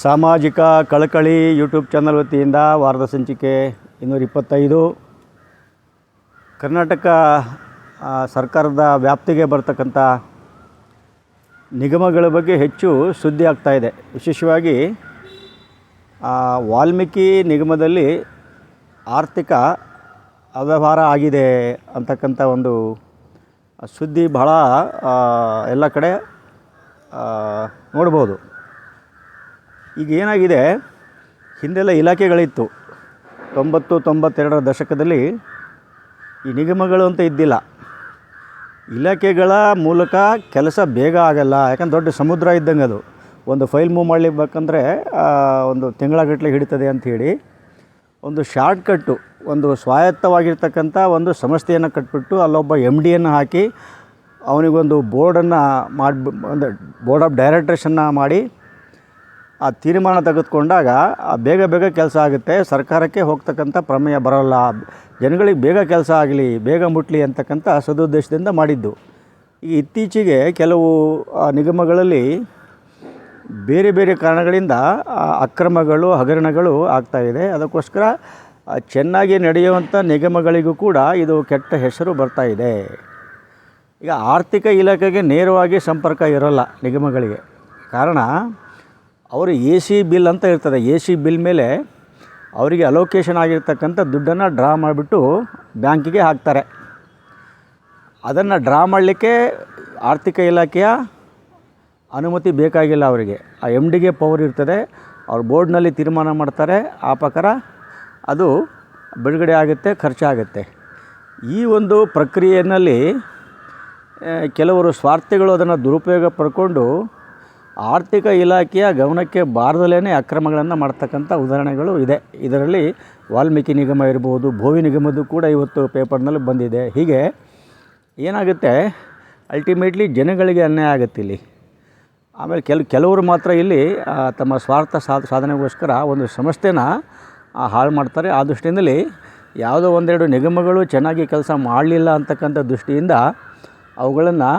ಸಾಮಾಜಿಕ ಕಳಕಳಿ YouTube channel ವತಿಯಿಂದ ವಾರದ ಸಂಚಿಕೆ ಇನ್ನೂರ ಇಪ್ಪತ್ತೈದು. ಕರ್ನಾಟಕ ಸರ್ಕಾರದ ವ್ಯಾಪ್ತಿಗೆ ಬರ್ತಕ್ಕಂಥ ನಿಗಮಗಳ ಬಗ್ಗೆ ಹೆಚ್ಚು ಸುದ್ದಿ ಆಗ್ತಾ ಇದೆ. ವಿಶೇಷವಾಗಿ ವಾಲ್ಮೀಕಿ ನಿಗಮದಲ್ಲಿ ಆರ್ಥಿಕ ಅವ್ಯವಹಾರ ಆಗಿದೆ ಅಂತಕ್ಕಂಥ ಒಂದು ಸುದ್ದಿ ಬಹಳ ಎಲ್ಲ ಕಡೆ ನೋಡ್ಬೋದು. ಈಗ ಏನಾಗಿದೆ? ಹಿಂದೆಲ್ಲ ಇಲಾಖೆಗಳಿತ್ತು. ತೊಂಬತ್ತು, ತೊಂಬತ್ತೆರಡರ ದಶಕದಲ್ಲಿ ಈ ನಿಗಮಗಳು ಅಂತ ಇದ್ದಿಲ್ಲ. ಇಲಾಖೆಗಳ ಮೂಲಕ ಕೆಲಸ ಬೇಗ ಆಗಲ್ಲ, ಯಾಕಂದ್ರೆ ದೊಡ್ಡ ಸಮುದ್ರ ಇದ್ದಂಗೆ ಅದು. ಒಂದು ಫೈಲ್ ಮೂವ್ ಮಾಡಲಿಬೇಕಂದ್ರೆ ಒಂದು ತಿಂಗಳಗಟ್ಟಲೆ ಹಿಡಿತದೆ ಅಂಥೇಳಿ ಒಂದು ಶಾರ್ಟ್ಕಟ್ಟು, ಒಂದು ಸ್ವಾಯತ್ತವಾಗಿರ್ತಕ್ಕಂಥ ಒಂದು ಸಂಸ್ಥೆಯನ್ನು ಕಟ್ಬಿಟ್ಟು ಅಲ್ಲೊಬ್ಬ ಎಂ ಡಿಯನ್ನು ಹಾಕಿ, ಅವನಿಗೊಂದು ಬೋರ್ಡನ್ನು ಮಾಡಿ ಅಂದರೆ ಬೋರ್ಡ್ ಆಫ್ ಡೈರೆಕ್ಟರ್ಸನ್ನು ಮಾಡಿ ಆ ತೀರ್ಮಾನ ತೆಗೆದುಕೊಂಡಾಗ ಬೇಗ ಬೇಗ ಕೆಲಸ ಆಗುತ್ತೆ, ಸರ್ಕಾರಕ್ಕೆ ಹೋಗ್ತಕ್ಕಂಥ ಪ್ರಮೇಯ ಬರೋಲ್ಲ, ಜನಗಳಿಗೆ ಬೇಗ ಕೆಲಸ ಆಗಲಿ, ಬೇಗ ಮುಟ್ಲಿ ಅಂತಕ್ಕಂಥ ಸದುದ್ದೇಶದಿಂದ ಮಾಡಿದ್ದು. ಈ ಇತ್ತೀಚೆಗೆ ಕೆಲವು ನಿಗಮಗಳಲ್ಲಿ ಬೇರೆ ಬೇರೆ ಕಾರಣಗಳಿಂದ ಅಕ್ರಮಗಳು, ಹಗರಣಗಳು ಆಗ್ತಾಯಿದೆ ಅದಕ್ಕೋಸ್ಕರ ಚೆನ್ನಾಗಿ ನಡೆಯುವಂಥ ನಿಗಮಗಳಿಗೂ ಕೂಡ ಇದು ಕೆಟ್ಟ ಹೆಸರು ಬರ್ತಾ ಇದೆ. ಈಗ ಆರ್ಥಿಕ ಇಲಾಖೆಗೆ ನೇರವಾಗಿ ಸಂಪರ್ಕ ಇರೋಲ್ಲ ನಿಗಮಗಳಿಗೆ. ಕಾರಣ ಅವರು ಎ ಸಿ ಬಿಲ್ ಅಂತ ಇರ್ತದೆ ಎ ಸಿ ಬಿಲ್ ಮೇಲೆ ಅವರಿಗೆ ಅಲೋಕೇಶನ್ ಆಗಿರ್ತಕ್ಕಂಥ ದುಡ್ಡನ್ನು ಡ್ರಾ ಮಾಡಿಬಿಟ್ಟು ಬ್ಯಾಂಕಿಗೆ ಹಾಕ್ತಾರೆ. ಅದನ್ನು ಡ್ರಾ ಮಾಡಲಿಕ್ಕೆ ಆರ್ಥಿಕ ಇಲಾಖೆಯ ಅನುಮತಿ ಬೇಕಾಗಿಲ್ಲ ಅವರಿಗೆ. ಆ ಎಂ ಡಿಗೆ ಪವರ್ ಇರ್ತದೆ. ಅವ್ರು ಬೋರ್ಡ್ನಲ್ಲಿ ತೀರ್ಮಾನ ಮಾಡ್ತಾರೆ. ಆ ಪ್ರಕಾರ ಅದು ಬಿಡುಗಡೆ ಆಗುತ್ತೆ ಖರ್ಚಾಗುತ್ತೆ ಈ ಒಂದು ಪ್ರಕ್ರಿಯೆಯಲ್ಲಿ ಕೆಲವರು ಸ್ವಾರ್ಥಿಗಳು ಅದನ್ನು ದುರುಪಯೋಗ ಪಡ್ಕೊಂಡು ಆರ್ಥಿಕ ಇಲಾಖೆಯ ಗಮನಕ್ಕೆ ಬಾರದಲ್ಲೇ ಅಕ್ರಮಗಳನ್ನು ಮಾಡ್ತಕ್ಕಂಥ ಉದಾಹರಣೆಗಳು ಇದೆ. ಇದರಲ್ಲಿ ವಾಲ್ಮೀಕಿ ನಿಗಮ ಇರ್ಬೋದು, ಭೋವಿ ನಿಗಮದ್ದು ಕೂಡ ಇವತ್ತು ಪೇಪರ್ನಲ್ಲಿ ಬಂದಿದೆ. ಹೀಗೆ ಏನಾಗುತ್ತೆ? ಅಲ್ಟಿಮೇಟ್ಲಿ ಜನಗಳಿಗೆ ಅನ್ಯಾಯ ಆಗುತ್ತೆ ಇಲ್ಲಿ. ಆಮೇಲೆ ಕೆಲ, ಕೆಲವರು ಮಾತ್ರ ಇಲ್ಲಿ ತಮ್ಮ ಸ್ವಾರ್ಥ ಸಾಧ, ಸಾಧನೆಗೋಸ್ಕರ ಒಂದು ಸಂಸ್ಥೆನ ಹಾಳು ಮಾಡ್ತಾರೆ. ಆ ದೃಷ್ಟಿಯಿಂದಲೇ ಯಾವುದೋ ಒಂದೆರಡು ನಿಗಮಗಳು ಚೆನ್ನಾಗಿ ಕೆಲಸ ಮಾಡಲಿಲ್ಲ ಅಂತಕ್ಕಂಥ ದೃಷ್ಟಿಯಿಂದ ಅವುಗಳನ್ನು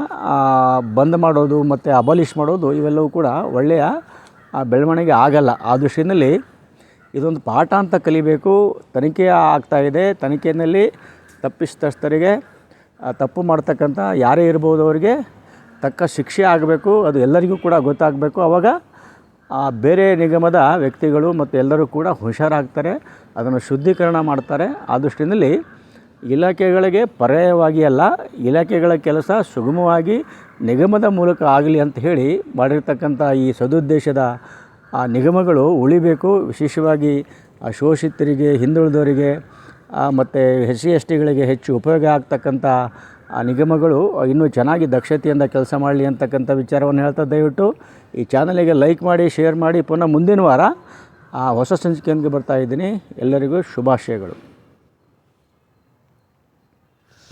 ಬಂದ್ ಮಾಡೋದು ಮತ್ತು ಅಬಾಲಿಶ್ ಮಾಡೋದು ಇವೆಲ್ಲವೂ ಕೂಡ ಒಳ್ಳೆಯ ಬೆಳವಣಿಗೆ ಆಗಲ್ಲ. ಆ ದೃಷ್ಟಿಯಲ್ಲಿ ಇದೊಂದು ಪಾಠ ಅಂತ ಕಲಿಬೇಕು. ತನಿಖೆ ಆಗ್ತಾಯಿದೆ ತನಿಖೆಯಲ್ಲಿ ತಪ್ಪಿಸ್ತಸ್ಥರಿಗೆ ತಪ್ಪು ಮಾಡ್ತಕ್ಕಂಥ ಯಾರೇ ಇರ್ಬೋದು ಅವರಿಗೆ ತಕ್ಕ ಶಿಕ್ಷೆ ಆಗಬೇಕು. ಅದು ಎಲ್ಲರಿಗೂ ಕೂಡ ಗೊತ್ತಾಗಬೇಕು. ಆವಾಗ ಬೇರೆ ನಿಗಮದ ವ್ಯಕ್ತಿಗಳು ಮತ್ತು ಎಲ್ಲರೂ ಕೂಡ ಹುಷಾರಾಗ್ತಾರೆ. ಅದನ್ನು ಶುದ್ಧೀಕರಣ ಮಾಡ್ತಾರೆ. ಆ ದೃಷ್ಟಿಯಲ್ಲಿ ಇಲಾಖೆಗಳಿಗೆ ಪರ್ಯಾಯವಾಗಿ ಅಲ್ಲ, ಇಲಾಖೆಗಳ ಕೆಲಸ ಸುಗಮವಾಗಿ ನಿಗಮದ ಮೂಲಕ ಆಗಲಿ ಅಂತ ಹೇಳಿ ಮಾಡಿರ್ತಕ್ಕಂಥ ಈ ಸದುದ್ದೇಶದ ಆ ನಿಗಮಗಳು ಉಳಿಬೇಕು. ವಿಶೇಷವಾಗಿ ಆ ಶೋಷಿತರಿಗೆ, ಹಿಂದುಳಿದವರಿಗೆ ಮತ್ತು ಎಸ್ ಸಿ ಎಸ್ ಟಿಗಳಿಗೆ ಹೆಚ್ಚು ಉಪಯೋಗ ಆಗ್ತಕ್ಕಂಥ ಆ ನಿಗಮಗಳು ಇನ್ನೂ ಚೆನ್ನಾಗಿ ದಕ್ಷತೆಯಿಂದ ಕೆಲಸ ಮಾಡಲಿ ಅಂತಕ್ಕಂಥ ವಿಚಾರವನ್ನು ಹೇಳ್ತಾ ದಯವಿಟ್ಟು ಈ ಚಾನಲಿಗೆ ಲೈಕ್ ಮಾಡಿ, ಶೇರ್ ಮಾಡಿ. ಪುನಃ ಮುಂದಿನ ವಾರ ಆ ಹೊಸ ಸಂಚಿಕೆಯೊಂದಿಗೆ ಬರ್ತಾ ಇದ್ದೀನಿ. ಎಲ್ಲರಿಗೂ ಶುಭಾಶಯಗಳು.